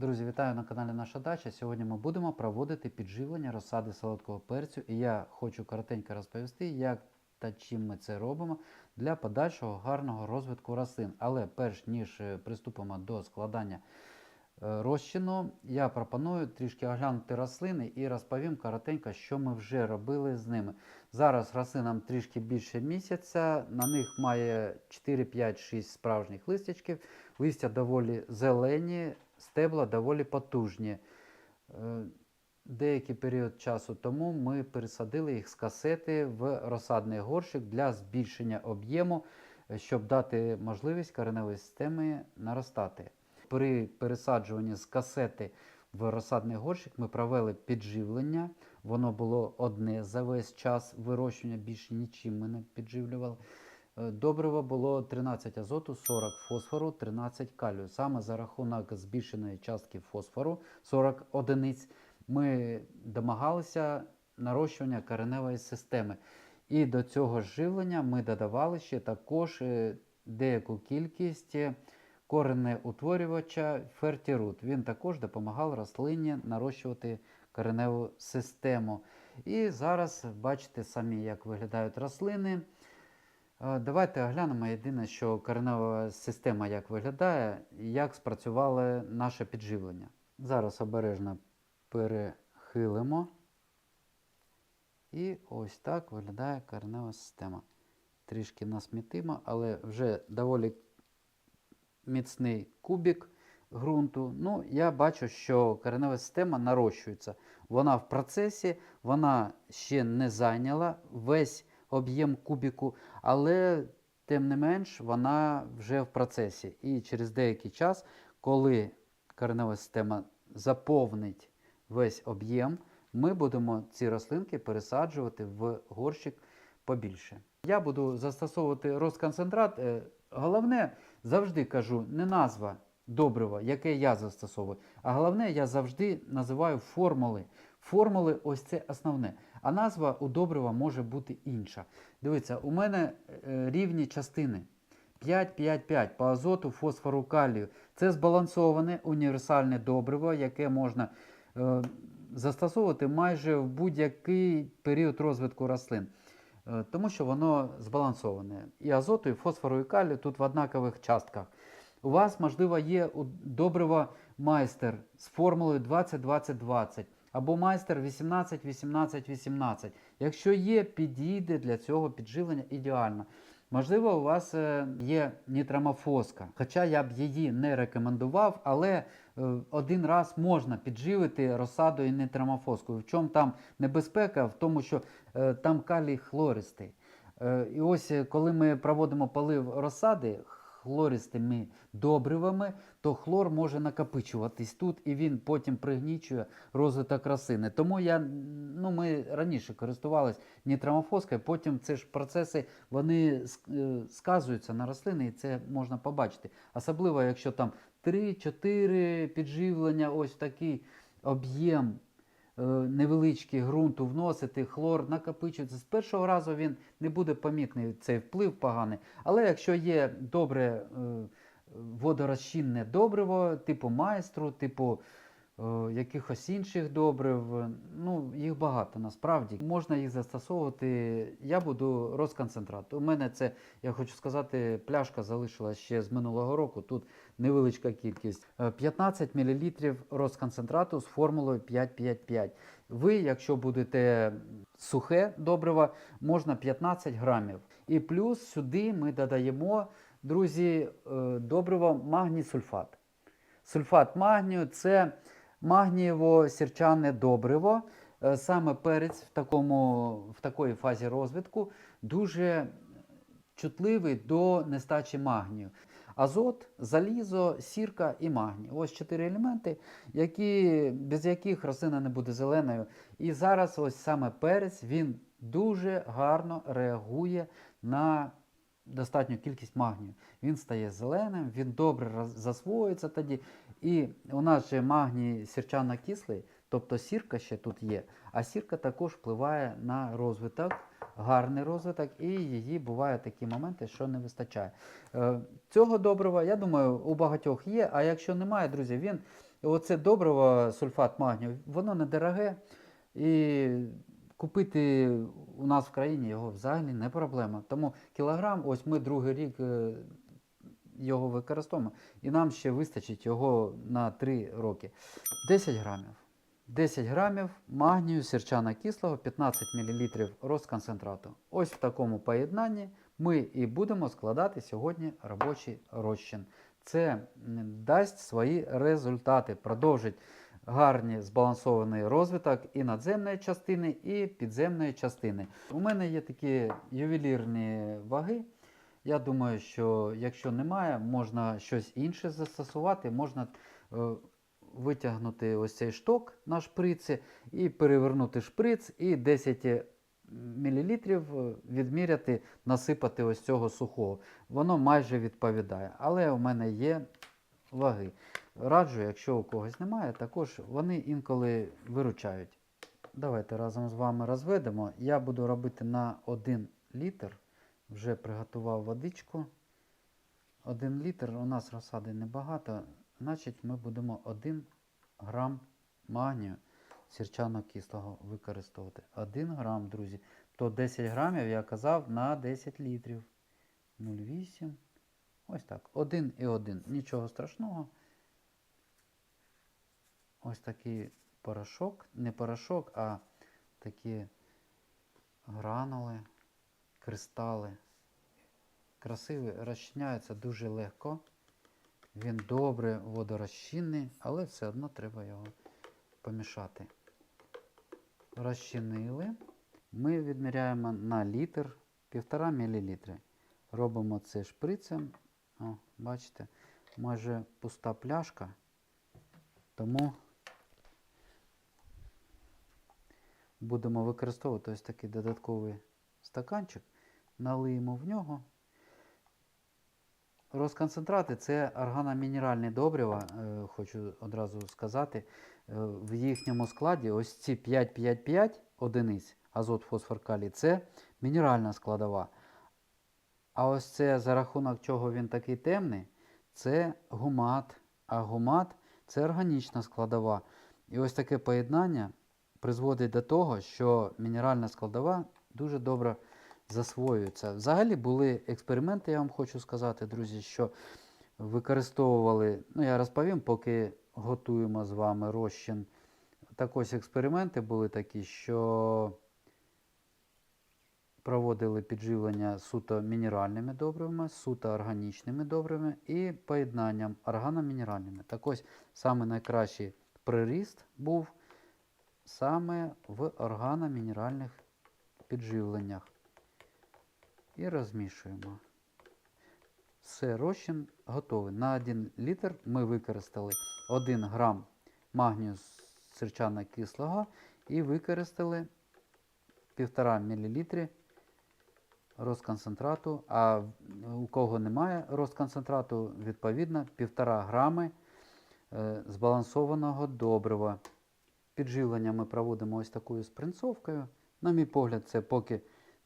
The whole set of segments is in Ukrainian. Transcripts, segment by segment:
Друзі, вітаю на каналі Наша Дача. Сьогодні ми будемо проводити підживлення розсади солодкого перцю. І я хочу коротенько розповісти, як та чим ми це робимо для подальшого гарного розвитку рослин. Але перш ніж е, приступимо до складання е, розчину, я пропоную трішки оглянути рослини і розповім коротенько, що ми вже робили з ними. Зараз рослинам трішки більше місяця, на них має 4, 5, 6 справжніх листячків. Листя доволі зелені, стебла доволі потужні. Е, Деякий період часу тому ми пересадили їх з касети в розсадний горщик для збільшення об'єму, е, щоб дати можливість кореневої системи наростати. При пересаджуванні з касети в розсадний горщик ми провели підживлення. Воно було одне за весь час вирощування, більше нічим ми не підживлювали. Е, Добриво було 13 азоту, 40 фосфору, 13 калію. Саме за рахунок збільшеної частки фосфору 40 одиниць ми домагалися нарощування кореневої системи. І до цього живлення ми додавали ще також е, деяку кількість коренеутворювача фертірут. Він також допомагав рослині нарощувати кореневу систему. І зараз бачите самі, як виглядають рослини. Е, Давайте оглянемо єдине, що коренева система як виглядає, як спрацювало наше підживлення. Зараз обережно перехилимо. І ось так виглядає коренева система. Трішки насмітимо, але вже доволі міцний кубик ґрунту. Ну, я бачу, що коренева система нарощується. Вона в процесі, вона ще не зайняла весь об'єм кубіку, але тим не менш вона вже в процесі. І через деякий час, коли коренева система заповнить весь об'єм, ми будемо ці рослинки пересаджувати в горщик побільше. Я буду застосовувати розконцентрат. Е, Головне, завжди кажу, не назва добрива, яке я застосовую, а головне, я завжди називаю формули. Формули ось це основне. А назва у добрива може бути інша. Дивіться, у мене е, рівні частини. 5-5-5 по азоту, фосфору, калію. Це збалансоване універсальне добриво, яке можна е, застосовувати майже в будь-який період розвитку рослин. Е, тому що воно збалансоване. І азоту, і фосфору, і калію тут в однакових частках. У вас, можливо, є добриво майстер з формулою 20-20-20 або майстер 18-18-18. Якщо є, підійде для цього підживлення ідеально. Можливо, у вас е, є нітрамофоска, хоча я б її не рекомендував, але е, один раз можна підживити розсадою нітрамофоскою. В чому там небезпека? В тому, що е, там калій хлористий. І ось коли ми проводимо полив розсади хлористими добривами, то хлор може накопичуватись тут і він потім пригнічує розвиток рослини. Тому я, ну, ми раніше користувалися нітрамофоскою, потім ці ж процеси вони е, сказуються на рослини, і це можна побачити. Особливо, якщо там 3-4 підживлення, ось такий об'єм е, невеличкий ґрунту вносити, хлор накопичується. З першого разу він не буде помітний цей вплив поганий. Але якщо є добре е, водорозчинне добриво, типу майстру, типу е, якихось інших добрив, ну їх багато насправді. Можна їх застосовувати. Я буду розконцентрат. У мене це, я хочу сказати, пляшка залишилась ще з минулого року. Тут невеличка кількість. Е, 15 мл розконцентрату з формулою 5,5,5. Ви, якщо будете сухе добриво, можна 15 грамів. І плюс сюди ми додаємо, друзі, е, добриво магній сульфат. Сульфат магнію це магнієво-сірчане добриво. Е, Саме перець в, такому, в такої фазі розвитку дуже чутливий до нестачі магнію. Азот, залізо, сірка і магній. Ось чотири елементи, які, без яких рослина не буде зеленою. І зараз ось саме перець він дуже гарно реагує на достатню кількість магнію. Він стає зеленим, він добре засвоюється тоді. І у нас же магній сірчано-кислий, тобто сірка ще тут є, а сірка також впливає на розвиток, гарний розвиток, і її бувають такі моменти, що не вистачає. Е, Цього добрива, я думаю, у багатьох є, а якщо немає, друзі, він оце добриво, сульфат магнію, воно недороге. І купити у нас в країні його взагалі не проблема. Тому кілограм, ось ми другий рік е, його використовуємо, і нам ще вистачить його на 3 роки. 10 грамів. 10 грамів магнію сірчано кислого, 15 мл розконцентрату. Ось в такому поєднанні ми і будемо складати сьогодні робочий розчин. Це дасть свої результати, продовжить гарний збалансований розвиток і надземної частини, і підземної частини. У мене є такі ювелірні ваги. Я думаю, що якщо немає, можна щось інше застосувати, можна е, витягнути ось цей шток на шприці і перевернути шприц, і 10 мл відміряти, насипати ось цього сухого. Воно майже відповідає. Але у мене є ваги. Раджу, якщо у когось немає, також вони інколи виручають. Давайте разом з вами розведемо. Я буду робити на 1 літр. Вже приготував водичку. 1 літр, у нас розсади небагато, значить ми будемо 1 грам магнію сірчано-кислого використовувати. 1 грам, друзі. То 10 грамів я казав на 10 літрів. 0,8. Ось так. 1 і 1. Нічого страшного. Ось такий порошок. Не порошок, а такі гранули, кристали. Красивий, розчиняється дуже легко. Він добре водорозчинний, але все одно треба його помішати. Розчинили. Ми відміряємо на літр 1,5 мл. Робимо це шприцем. О, бачите, майже пуста пляшка. Тому будемо використовувати ось такий додатковий стаканчик. Налиємо в нього. Розконцентрати це органомінеральні добрива, е, хочу одразу сказати. Е, в їхньому складі ось ці 5,5,5 одиниць азот, фосфор, калій це мінеральна складова. А ось це за рахунок чого він такий темний, це гумат. А гумат це органічна складова. І ось таке поєднання призводить до того, що мінеральна складова дуже добре засвоюється. Взагалі були експерименти, я вам хочу сказати, друзі, що використовували, ну я розповім, поки готуємо з вами розчин. Так ось експерименти були такі, що проводили підживлення суто мінеральними добривами, суто органічними добривами і поєднанням органомінеральними. Так ось саме найкращий приріст був саме в органомінеральних підживленнях. І розмішуємо. Все, розчин готовий. На 1 літр ми використали 1 грам магнію сірчано кислого і використали 1,5 мл розконцентрату. А у кого немає розконцентрату, відповідно 1,5 грами е, збалансованого добрива. Підживлення ми проводимо ось такою спринцовкою. На мій погляд, це поки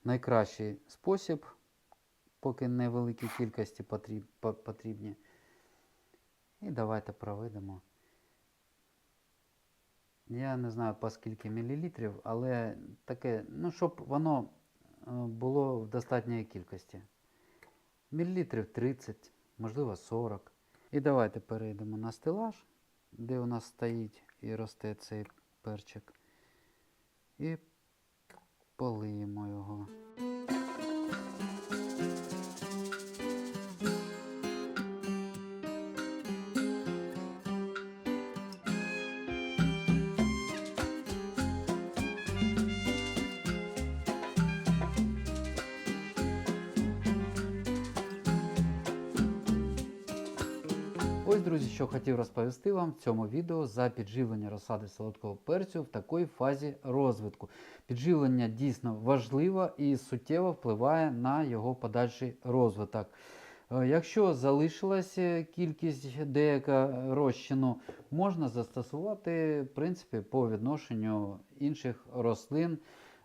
найкращий спосіб, поки невеликі кількості потріб, потрібні. І давайте проведемо. Я не знаю по скільки мілілітрів, але таке, ну, щоб воно е, було в достатньої кількості. Мілілітрів 30, можливо 40. І давайте перейдемо на стелаж, де у нас стоїть і росте цей перчик. І полиємо його. Ось, друзі, що хотів розповісти вам в цьому відео за підживлення розсади солодкого перцю в такій фазі розвитку. Підживлення дійсно важливо і суттєво впливає на його подальший розвиток. Е, Якщо залишилася кількість деяка розчину, можна застосувати в принципі, по відношенню інших рослин,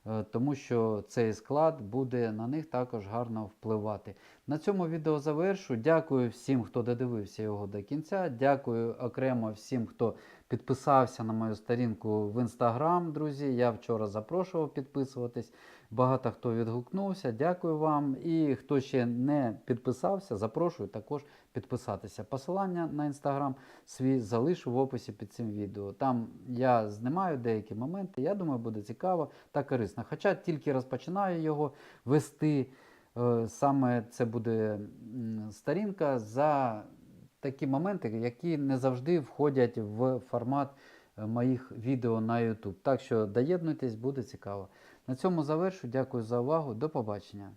е, тому що цей склад буде на них також гарно впливати. На цьому відео завершу. Дякую всім, хто додивився його до кінця. Дякую окремо всім, хто підписався на мою сторінку в інстаграм, друзі. Я вчора запрошував підписуватись. Багато хто відгукнувся. Дякую вам. І хто ще не підписався, запрошую також підписатися. Посилання на інстаграм свій залишу в описі під цим відео. Там я знімаю деякі моменти. Я думаю, буде цікаво та корисно. Хоча тільки розпочинаю його вести. Е, Саме це буде старінка за такі моменти, які не завжди входять в формат е, моїх відео на YouTube. Так що доєднуйтесь, буде цікаво. На цьому завершу. Дякую за увагу. До побачення.